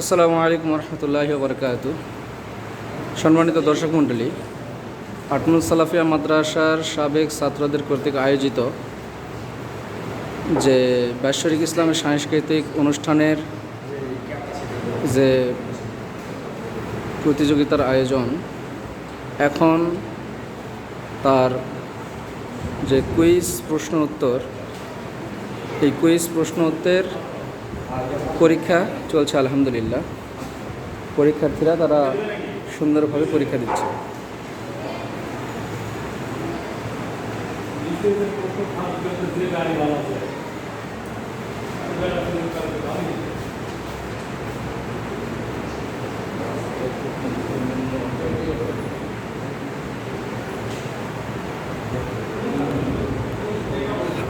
আসসালামু আলাইকুম রহমতুল্লাহি বরকাত সম্মানিত দর্শক মণ্ডলী আটমুল সালাফিয়া মাদ্রাসার সাবেক ছাত্রদের কর্তৃক আয়োজিত যে বাৎসরিক ইসলামের সাংস্কৃতিক অনুষ্ঠানের যে প্রতিযোগিতার আয়োজন, এখন তার যে কুইজ প্রশ্ন উত্তর এই কুইজ প্রশ্ন উত্তর পরীক্ষা চলছে আলহামদুলিল্লাহ। পরীক্ষার্থীরা তারা সুন্দরভাবে পরীক্ষা দিচ্ছে।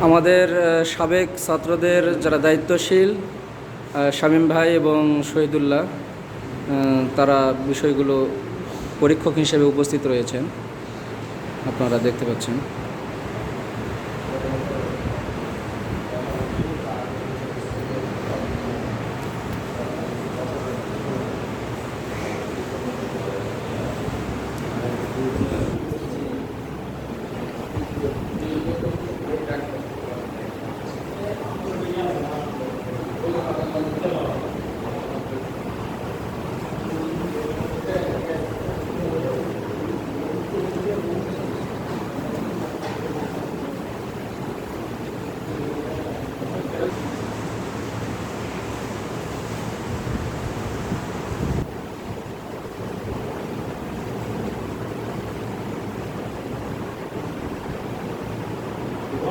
আমাদের সাবেক ছাত্রদের যারা দায়িত্বশীল শামীম ভাই এবং শহীদুল্লাহ তারা বিষয়গুলো পরীক্ষক হিসেবে উপস্থিত রয়েছেন। আপনারা দেখতে পাচ্ছেন।